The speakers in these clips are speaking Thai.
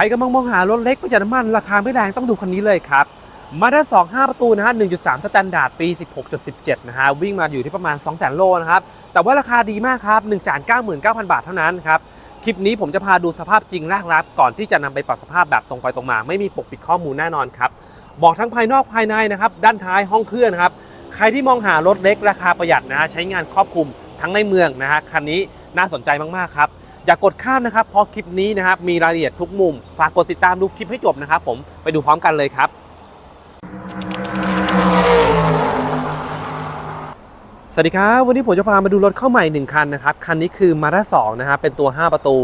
รกำลังมองหารถเล็กประหยัดน้ำมัน ราคาไม่แรงต้องดูคันนี้เลยครับมาด้า2 5 ประตูนะฮะ 1.3 สแตนดาร์ดปี 16.17 นะฮะ วิ่งมาอยู่ที่ประมาณ 200,000 โลนะครับ แต่ว่าราคาดีมากครับ 199,000 บาทเท่านั้นครับ คลิปนี้ผมจะพาดูสภาพจริงแรกรับก่อนที่จะนำไปปรับสภาพแบบตรงไปตรงมา ไม่มีปกปิดข้อมูลแน่นอนครับ บอกทั้งภายนอกภายในนะครับ ด้านท้ายห้องเครื่องครับ ใครที่มองหารถเล็กราคาประหยัดนะฮะ ใช้งานครอบคลุมทั้งในเมืองนะฮะ คันนี้น่าสนใจมากๆครับ อย่ากกดข้ามนะครับเพราะคลิปนี้นะครับมีรายละเอียดทุกมุม ฝากกดติดตามดูคลิปให้จบนะครับ ผมไปดูพร้อมกันเลยครับ สวัสดีครับ วันนี้ผมจะพามาดูรถเข้าใหม่ 1 คันนะครับ คันนี้คือ Mazda 2นะครับเป็นตัว 5 ประตู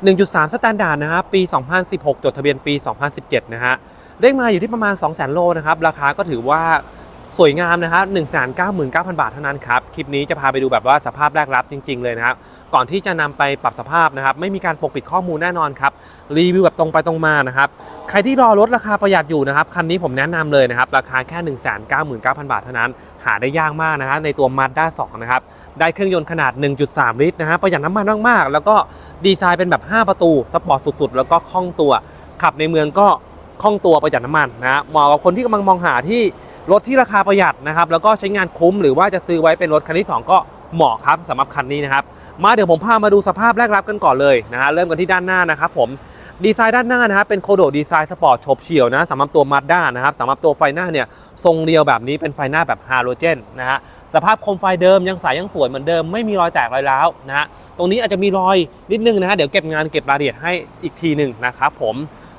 1.3 สแตนดาร์ดนะครับปี 2016 จดทะเบียนปี 2017 นะฮะเลขมาอยู่ที่ประมาณ 200,000โลนะครับราคาก็ถือว่า สวยงามนะครับ199,000บาทเท่านั้นครับ คลิปนี้จะพาไปดูแบบว่าสภาพแรกรับจริง ๆ เลยนะครับ ก่อนที่จะนำไปปรับสภาพนะครับ ไม่มีการปกปิดข้อมูลแน่นอนครับ รีวิวแบบตรงไปตรงมานะครับ ใครที่รอรถราคาประหยัดอยู่นะครับ คันนี้ผมแนะนำเลยนะครับ ราคาแค่199,000บาทเท่านั้น หาได้ยากมากนะฮะในตัว Mazda 2นะครับ ได้เครื่องยนต์ขนาด 1.3 ลิตรนะฮะประหยัดน้ำมันมากๆ แล้วก็ดีไซน์เป็นแบบ 5 ประตูสปอร์ตสุดๆ แล้วก็คล่องตัว ขับในเมืองก็คล่องตัวประหยัดน้ำมันนะฮะเหมาะกับคนที่กำลังมองหาที่ รถที่ราคาประหยัดนะครับแล้วก็ใช้งานคุ้มหรือว่าจะซื้อไว้เป็นรถคันที่ 2 ก็เหมาะครับสำหรับคันนี้นะครับมาเดี๋ยวผมพามาดูสภาพแรกรับกันก่อนเลยนะฮะเริ่มกันที่ด้านหน้านะครับผมดีไซน์ด้านหน้านะครับเป็นโคโดดีไซน์สปอร์ตฉบเฉี่ยวนะสำหรับตัวมาด้านะครับสำหรับตัวไฟหน้าเนี่ยทรงเรียวแบบนี้เป็นไฟหน้าแบบฮาโลเจนนะฮะสภาพโคมไฟเดิมยังใสยังสวยเหมือนเดิมไม่มีรอยแตกรอยร้าวนะฮะตรงนี้อาจจะมีรอยนิดนึงนะฮะเดี๋ยวเก็บงานเก็บรายละเอียดให้อีกทีหนึ่งนะครับผม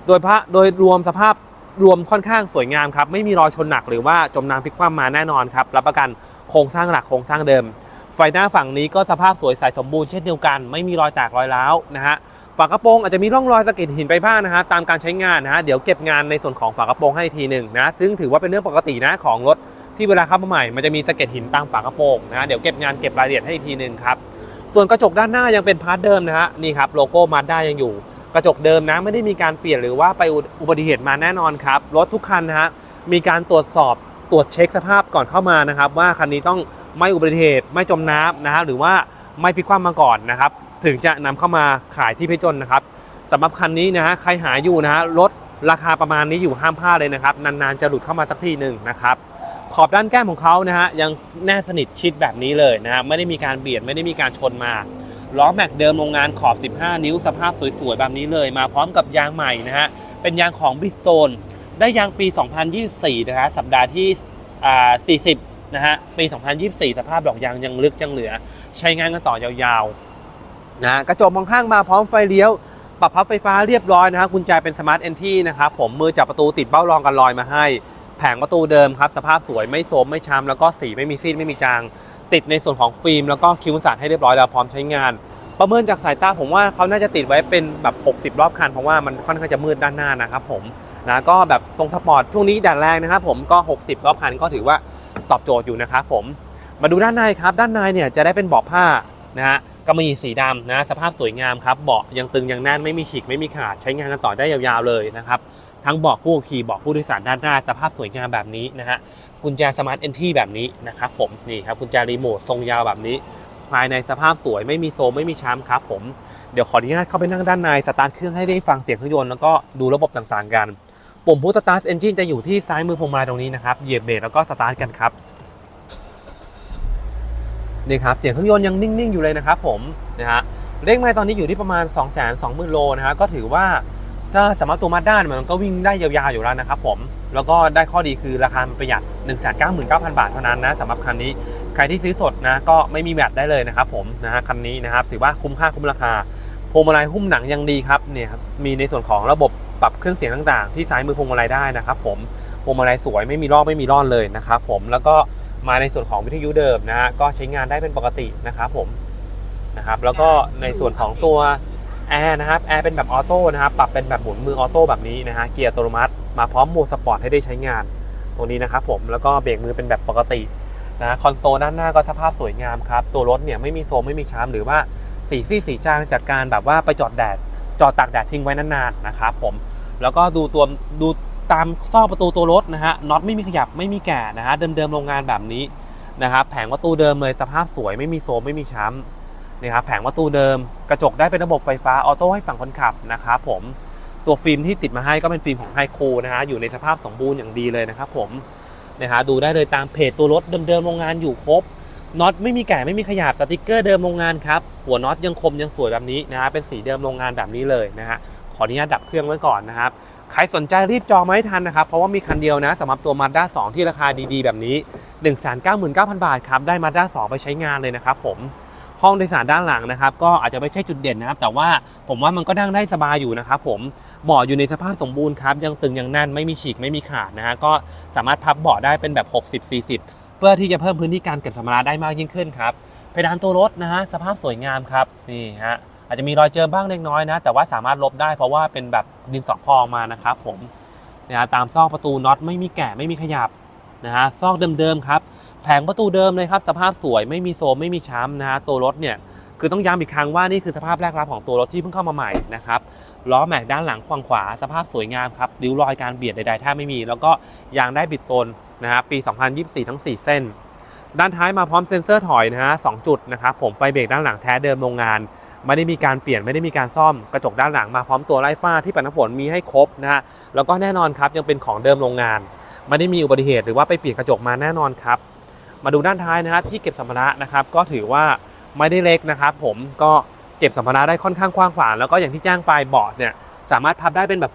โดยพระโดยรวมสภาพ รวมค่อนข้างสวยงามครับไม่มีรอยชนหนักหรือว่าจมน้ำพลิกคว่ำมาแน่นอนครับรับประกันโครงสร้างหลักโครงสร้างเดิม ไฟหน้าฝั่งนี้ก็สภาพสวยใสสมบูรณ์เช่นเดียวกัน ไม่มีรอยแตกรอยร้าวนะฮะฝากระโปรงอาจจะมีร่องรอยสะเก็ดหินไปบ้างนะฮะตามการใช้งานนะฮะเดี๋ยวเก็บงานในส่วนของฝากระโปรงให้ทีหนึ่งนะซึ่งถือว่าเป็นเรื่องปกตินะของรถที่เวลาเข้ามาใหม่มันจะมีสะเก็ดหินตามฝากระโปรงนะฮะเดี๋ยวเก็บงานเก็บรายละเอียดให้อีกทีหนึ่งครับส่วนกระจกด้านหน้ายังเป็นพาร์ทเดิมนะฮะนี่ครับโลโก้มาด้ายังอยู่ กระจกเดิมนะไม่ได้มีการเปลี่ยนหรือว่าไปอุบัติเหตุมาแน่นอนครับ รถทุกคันนะฮะมีการตรวจสอบตรวจเช็คสภาพก่อนเข้ามานะครับ ว่าคันนี้ต้องไม่อุบัติเหตุไม่จมน้ำนะฮะหรือว่าไม่พลิกคว่ำมาก่อนนะครับ ถึงจะนำเข้ามาขายที่เพชรจนนะครับสำหรับคันนี้นะฮะใครหาอยู่นะฮะรถราคาประมาณนี้อยู่ห้ามพลาดเลยนะครับ นานๆจะหลุดเข้ามาสักทีหนึ่งนะครับขอบด้านแก้มของเขานะฮะยังแน่สนิทชิดแบบนี้เลยนะฮะไม่ได้มีการเบียดไม่ได้มีการชนมา ล้อแม็กเดิมโรงงานขอบ 15 นิ้วสภาพสวยๆ แบบนี้เลย มาพร้อมกับยางใหม่นะฮะ เป็นยางของ Bridgestone ได้ยางปี 2024 นะฮะ สัปดาห์ที่อ่า40 นะฮะ ปี 2024 สภาพดอกยางยังลึกยังเหลือ ใช้งานกันต่อยาวๆ นะกระจกมองข้างมาพร้อมไฟเลี้ยว ปรับพับไฟฟ้าเรียบร้อยนะฮะกุญแจเป็นสมาร์ทเอนทีนะครับผมมือจับประตูติดเบ้ารองกันลอยมาให้ แผงประตูเดิมครับ สภาพสวยไม่โสมไม่ช้ำแล้วก็สีไม่มีซีดไม่มีจาง ติดในส่วนของฟิล์มแล้วก็คิวสันให้เรียบร้อยแล้วพร้อมใช้งาน ประเมินจากสายตาผมว่าเขาน่าจะติดไว้เป็นแบบ 60 รอบคันเพราะว่ามันค่อนข้างจะมืดด้านหน้านะครับผมนะก็แบบทรงสปอร์ตช่วงนี้แดดแรงนะครับผมก็ 60 รอบคันก็ถือว่าตอบโจทย์อยู่นะครับผมมาดูด้านในครับด้านในเนี่ยจะได้เป็นเบาะผ้านะฮะกำมะหยี่สีดำนะสภาพสวยงามครับเบาะยังตึงยังแน่นไม่มีฉีกไม่มีขาดใช้งานกันต่อได้ยาวๆเลยนะครับ ทั้งเบาะผู้ขี่เบาะผู้โดยสารด้านหน้า สภาพสวยงามแบบนี้นะฮะกุญแจสมาร์ทเอนทีแบบนี้นะครับผมนี่ครับกุญแจรีโมททรงยาวแบบนี้ ภายในสภาพสวยไม่มีโซมไม่มีช้ำครับผมเดี๋ยวขออนุญาตเข้าไปนั่งด้านในสตาร์ทเครื่องให้ได้ฟังเสียงเครื่องยนต์แล้วก็ดูระบบต่างๆกันปุ่มพุทสตาร์ทเอนจินจะอยู่ที่ซ้ายมือพวงมาลัยตรงนี้นะครับเหยียบเบรกแล้วก็สตาร์ทกันครับนี่ครับเสียงเครื่องยนต์ยังนิ่งๆอยู่เลยนะครับผมนะฮะเร่งไมล์ตอนนี้อยู่ที่ประมาณ 2 2 0 0 0 0โลนะฮะก็ถือว่า ถ้าสามารถตัวมาด้านมันก็วิ่งได้ยาวๆอยู่แล้วนะครับผม แล้วก็ได้ข้อดีคือราคาประหยัด 199,000 บาทเท่านั้นนะสำหรับคันนี้ ใครที่ซื้อสดนะก็ไม่มีแมตได้เลยนะครับผมนะฮะคันนี้นะครับถือว่าคุ้มค่าคุ้มราคาพวงมาลัยหุ้มหนังยังดีครับเนี่ยมีในส่วนของระบบปรับเครื่องเสียงต่างๆ ที่ซ้ายมือพวงมาลัยได้นะครับผมพวงมาลัยสวยไม่มีรอบไม่มีร่อนเลยนะครับผมแล้วก็มาในส่วนของวิทยุเดิมนะฮะก็ใช้งานได้เป็นปกตินะครับผมนะครับแล้วก็ในส่วนของตัว แอร์นะครับแอร์เป็นแบบออโต้นะครับปรับเป็นแบบหมุนมือออโต้แบบนี้นะฮะเกียร์อัตโนมัติมาพร้อมโหมดสปอร์ตให้ได้ใช้งาน ตรงนี้นะครับผมแล้วก็เบรกมือเป็นแบบปกตินะคอนโซลด้านหน้าก็สภาพสวยงามครับตัวรถเนี่ยไม่มีโซมไม่มีช้ำหรือว่าสีซี่สีจางจากการแบบว่าไปจอดแดดจอดตากแดดทิ้งไว้นานๆนะครับผมแล้วก็ดูตัวดูตามซอกประตูตัวรถนะฮะน็อตไม่มีขยับไม่มีแก่นะฮะเดิมๆโรงงานแบบนี้นะครับแผงประตูเดิมเลยสภาพสวยไม่มีโซมไม่มีช้ำ นะครับแผงประตูเดิมกระจกได้เป็นระบบไฟฟ้าออโต้ให้ฝั่งคนขับนะครับผมตัวฟิล์มที่ติดมาให้ก็เป็นฟิล์มของไฮโคนะฮะอยู่ในสภาพสมบูรณ์อย่างดีเลยนะครับผมนะฮะดูได้เลยตามเพจตัวรถเดิมๆโรงงานอยู่ครบน็อตไม่มีแก่ไม่มีขยับสติกเกอร์เดิมโรงงานครับหัวน็อตยังคมยังสวยแบบนี้นะฮะเป็นสีเดิมโรงงานแบบนี้เลยนะฮะขออนุญาตดับเครื่องไว้ก่อนนะครับใครสนใจรีบจองมาให้ทันนะครับ เพราะว่ามีคันเดียวนะสำหรับตัว Mazda 2ที่ราคาดีๆ แบบนี้ 199,000 บาทครับได้ Mazda 2ไปใช้งานเลยนะครับผม ห้องโดยสารด้านหลังนะครับ ก็อาจจะไม่ใช่จุดเด่นนะครับ แต่ว่าผมว่ามันก็นั่งได้สบายอยู่นะครับผมเบาะอยู่ในสภาพสมบูรณ์ครับยังตึงยังแน่นไม่มีฉีกไม่มีขาดนะฮะก็สามารถพับเบาะได้เป็นแบบ 60-40 เพื่อที่จะเพิ่มพื้นที่การเก็บสัมภาระได้มากยิ่งขึ้นครับเพดานตัวรถนะฮะสภาพสวยงามครับนี่ฮะอาจจะมีรอยเจิมบ้างเล็กน้อยนะ แต่ว่าสามารถลบได้เพราะว่าเป็นแบบดินสอพองมานะครับผมนะฮะตามซอกประตูน็อตไม่มีแกะไม่มีขยับนะฮะซอกเดิมๆครับ แผงประตูเดิมเลยครับ สภาพสวยไม่มีโซมไม่มีช้ำนะฮะตัวรถเนี่ยคือต้องย้ำอีกครั้งว่านี่คือสภาพแรกรับของตัวรถที่เพิ่งเข้ามาใหม่นะครับล้อแม็กด้านหลังฝั่งขวา สภาพสวยงามครับริ้วรอยการเบียดใดๆแทบไม่มี แล้วก็ยางได้บิดตนนะฮะปี 2024 ทั้ง 4 เส้น ด้านท้ายมาพร้อมเซ็นเซอร์ถอยนะฮะสองจุดนะครับผมไฟเบรกด้านหลังแท้เดิมโรงงาน ไม่ได้มีการเปลี่ยนไม่ได้มีการซ่อมกระจกด้านหลังมาพร้อมตัวไล่ฟ้าที่ปัดน้ำฝนมีให้ครบนะฮะแล้วก็แน่นอนครับยังเป็นของเดิมโรงงาน ไม่ได้มีอุบัติเหตุหรือว่าไปเปลี่ยนกระจกมาแน่นอนครับ มาดูด้านท้ายนะฮะที่เก็บสัมภาระนะครับก็ถือว่าไม่ได้เล็กนะครับผมก็เก็บสัมภาระได้ค่อนข้างกว้างขวางแล้วก็อย่างที่แจ้งไปเบาะเนี่ยสามารถพับได้เป็นแบบ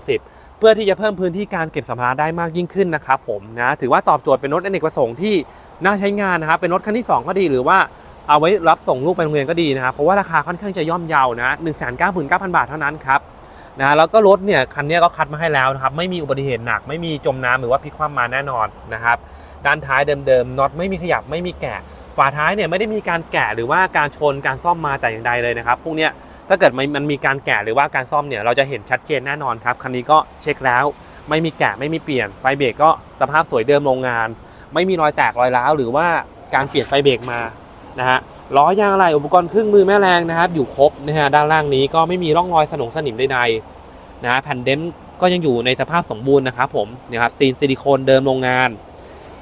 60-40 เพื่อที่จะเพิ่มพื้นที่การเก็บสัมภาระได้มากยิ่งขึ้นนะครับผมนะถือว่าตอบโจทย์เป็นรถอเนกประสงค์ที่น่าใช้งานนะครับเป็นรถคันที่ 2 ก็ดีหรือว่าเอาไว้รับส่งลูกไปโรงเรียนก็ดีนะครับเพราะว่าราคาค่อนข้างจะย่อมเยานะ1 9 9 0 0 0 บาทเท่านั้นครับนะแล้วก็รถเนี่ยคันนี้ก็คัดมาให้แล้วนะครับไม่มีอุบัติเหตุหนัก ไม่มีจมน้ำหรือว่าพลิกคว่ำมาแน่นอนนะครับ ด้านท้ายเดิมๆน็อตไม่มีขยับไม่มีแกะ ฝาท้ายเนี่ยไม่ได้มีการแกะหรือว่าการชนการซ่อมมาแต่อย่างใดเลยนะครับพวกเนี้ยถ้าเกิดมันมีการแกะหรือว่าการซ่อมเนี่ยเราจะเห็นชัดเจนแน่นอนครับคันนี้ก็เช็คแล้ว ไม่มีแกะไม่มีเปลี่ยนไฟเบรกก็สภาพสวยเดิมโรงงาน ไม่มีรอยแตกรอยร้าวหรือว่าการเปลี่ยนไฟเบรกมานะฮะล้อยางอะไหล่อุปกรณ์เครื่องมือแม่แรงนะครับ อยู่ครบนะฮะด้านล่างนี้ก็ไม่มีร่องรอยสนงสนิมใดๆนะฮะแผ่นเดมก็ยังอยู่ในสภาพสมบูรณ์นะครับผมนะครับซีนซิลิโคนเดิมโรงงาน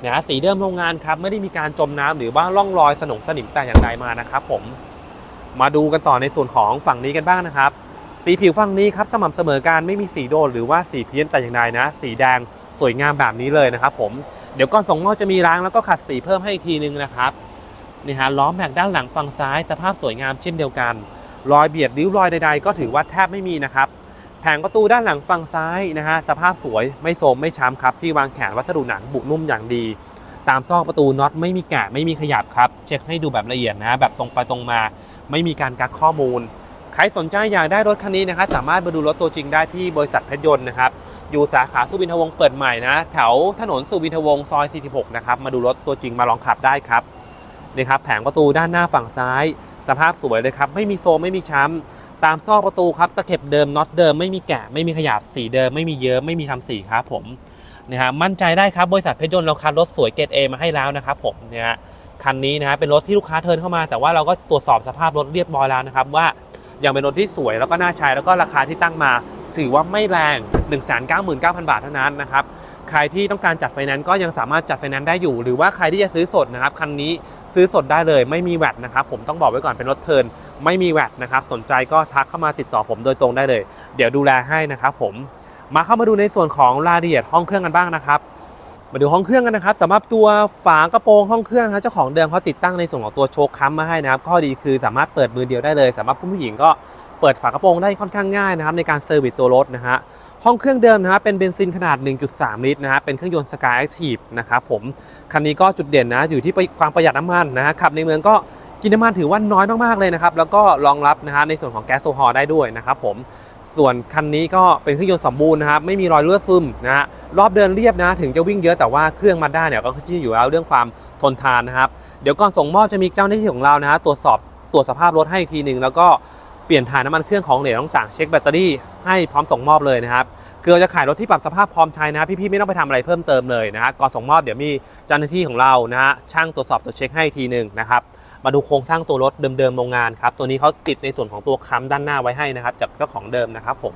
นะสีเดิมโรงงานครับไม่ได้มีการจมน้ำหรือว่าร่องรอยสนงสนิมแต่อย่างใดมานะครับผมมาดูกันต่อในส่วนของฝั่งนี้กันบ้างนะครับ สีผิวฝั่งนี้ครับสม่ำเสมอการไม่มีสีโดดหรือว่าสีเพี้ยนแต่อย่างใดนะ สีแดงสวยงามแบบนี้เลยนะครับผมเดี๋ยวก่อนส่งมอบจะมีล้างแล้วก็ขัดสีเพิ่มให้อีกทีนึงนะครับนี่ฮะล้อแม็กด้านหลังฝั่งซ้าย สภาพสวยงามเช่นเดียวกัน รอยเบียดริ้วรอยใด ๆ ก็ถือว่าแทบไม่มีนะครับ แผงประตูด้านหลังฝั่งซ้ายนะฮะสภาพสวยไม่โทรมไม่ช้ำครับที่วางแขนวัสดุหนังบุนุ่มอย่างดี ตามซอกประตูน็อตไม่มีแกะไม่มีขยับครับ เช็คให้ดูแบบละเอียดนะแบบตรงไปตรงมา ไม่มีการกักข้อมูลใครสนใจอยากได้รถคันนี้นะครับสามารถมาดูรถตัวจริงได้ที่บริษัทเพชรยนต์นะครับอยู่สาขาสุวินทวงศ์เปิดใหม่นะแถวถนนสุวินทวงศ์ซอย 46 นะครับมาดูรถตัวจริงมาลองขับได้ครับนี่ครับแผงประตูด้านหน้าฝั่งซ้าย สภาพสวยเลยครับไม่มีโซมไม่มีช้ำ ตามซอกประตูครับตะเข็บเดิมน็อตเดิมไม่มีแกะไม่มีขยับสีเดิมไม่มีเยิ้มไม่มีทำสีครับผมนะฮะมั่นใจได้ครับบริษัทเพชรยนต์เราคัดรถสวยเกรดเอมาให้แล้วนะครับผมเนี่ยคันนี้นะฮะเป็นรถที่ลูกค้าเทินเข้ามาแต่ว่าเราก็ตรวจสอบสภาพรถเรียบร้อยแล้วนะครับว่ายังเป็นรถที่สวยแล้วก็น่าใช้แล้วก็ราคาที่ตั้งมา ถือว่าไม่แรง 1 9 9 0 0 0 บาทเท่านั้นนะครับ ใครที่ต้องการจัดไฟแนนซ์ก็ยังสามารถจัดไฟแนนซ์ได้อยู่ หรือว่าใครที่จะซื้อสดนะครับคันนี้ซื้อสดได้เลยไม่มีแวตนะครับผมต้องบอกไว้ก่อนเป็นรถเทิร์นไม่มีแวตนะครับสนใจก็ทักเข้ามาติดต่อผมโดยตรงได้เลย เดี๋ยวดูแลให้นะครับผมมาเข้ามาดูในส่วนของรายละเอียดห้องเครื่องกันบ้างนะครับมาดูห้องเครื่องกันนะครับสำหรับตัวฝากระโปรงห้องเครื่องนะเจ้าของเดิมเขาติดตั้งในส่วนของตัวโชคค้ำมาให้นะครับข้อดีคือสามารถเปิดมือเดียวได้เลยสำหรับคุณผู้หญิงก็เปิดฝากระโปรงได้ค่อนข้างง่ายนะครับในการเซอร์วิสตัวรถนะฮะ ห้องเครื่องเดิมนะครับเป็นเบนซินขนาด 1.3 ลิตรนะฮะเป็นเครื่องยนต์ Sky Active นะครับผมคันนี้ก็จุดเด่นนะอยู่ที่ความประหยัดน้ำมันนะฮะขับในเมืองก็กินน้ำมันถือว่าน้อยมากๆเลยนะครับ แล้วก็รองรับนะฮะในส่วนของแก๊สโซฮอลได้ด้วยนะครับผมส่วนคันนี้ก็เป็นเครื่องยนต์สมบูรณ์นะครับไม่มีรอยเลือดซึมนะฮะรอบเดินเรียบนะถึงจะวิ่งเยอะแต่ว่าเครื่องมาด้าเนี่ยก็ขึ้นอยู่แล้วเรื่องความทนทานนะครับ เดี๋ยวก่อนส่งมอบจะมีเจ้าหน้าที่ของเรานะฮะตรวจสอบตรวจสภาพรถให้อีกทีหนึ่งแล้วก็ ปลี่ยนถ่ายน้ำมันเครื่องของเหลวต่างๆเช็คแบตเตอรี่ให้พร้อมส่งมอบเลยนะครับคือเราจะขายรถที่ปรับสภาพพร้อมใช้นะพี่ๆไม่ต้องไปทำอะไรเพิ่มเติมเลยนะฮะก่อนส่งมอบเดี๋ยวมีเจ้าหน้าที่ของเรานะฮะช่างตรวจสอบตรวจเช็คให้ทีหนึ่งนะครับมาดูโครงสร้างตัวรถเดิมๆโรงงานครับตัวนี้เขาติดในส่วนของตัวค้ำด้านหน้าไว้ให้นะครับจากเจ้าของเดิมนะครับผม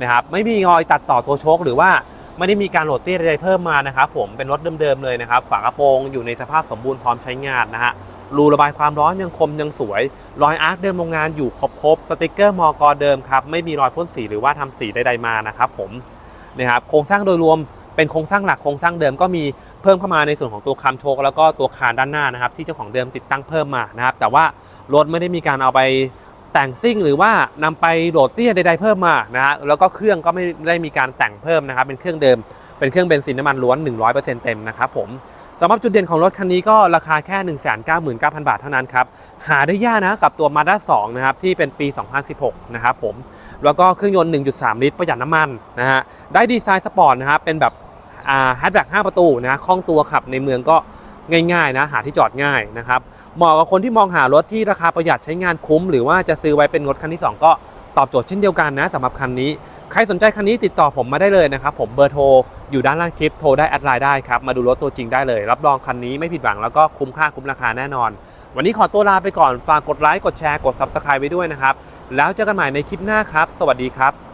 นะครับไม่มีรอยตัดต่อตัวโชคหรือว่าไม่ได้มีการโหลดเตี้ยใดๆเพิ่มมานะครับผมเป็นรถเดิมๆเลยนะครับฝากระโปรงอยู่ในสภาพสมบูรณ์พร้อมใช้งานนะฮะ รูระบายความร้อนยังคมยังสวย รอยอาร์คเดิมโรงงานอยู่ครบๆสติกเกอร์มอกเดิมครับ ไม่มีรอยพ่นสีหรือว่าทำสีใดๆมานะครับผมนะครับโครงสร้างโดยรวมเป็นโครงสร้างหลักโครงสร้างเดิมก็มีเพิ่มเข้ามาในส่วนของตัวคามโชกแล้วก็ตัวคานด้านหน้านะครับที่เจ้าของเดิมติดตั้งเพิ่มมานะครับแต่ว่ารถไม่ได้มีการเอาไปแต่งซิ่งหรือว่านำไปโหลดเตี้ยใดๆเพิ่มมานะฮะแล้วก็เครื่องก็ไม่ได้มีการแต่งเพิ่มนะครับเป็นเครื่องเดิม เป็นเครื่องเบนซินน้ำมันล้วน 100%เต็มนะครับผม สำหรับจุดเด่นของรถคันนี้ก็ราคาแค่ 199,000 บาทเท่านั้นครับ หาได้ยากนะกับตัว Mazda 2 นะครับ ที่เป็นปี 2016 นะครับผม แล้วก็เครื่องยนต์ 1.3 ลิตรประหยัดน้ำมันนะฮะ ได้ดีไซน์สปอร์ตนะครับ เป็นแบบอ่าแฮชแบ็ก5ประตูนะคล่องตัวขับในเมืองก็ง่ายๆนะ หาที่จอดง่ายนะครับ เหมาะกับคนที่มองหารถที่ราคาประหยัดใช้งานคุ้ม หรือว่าจะซื้อไว้เป็นรถคันที่ 2 ก็ อบโจทย์เช่นเดียวกันนะสำหรับคันนี้ ใครสนใจคันนี้ติดต่อผมมาได้เลยนะครับ ผมเบอร์โทรอยู่ด้านล่างคลิปโทรได้แอดไลน์ได้ครับ มาดูรถตัวจริงได้เลย รับรองคันนี้ไม่ผิดหวังแล้วก็คุ้มค่าคุ้มราคาแน่นอน วันนี้ขอตัวลาไปก่อนฝากกดไลค์กดแชร์กด Subscribe ไว้ด้วยนะครับแล้วเจอกันใหม่ในคลิปหน้าครับ สวัสดีครับ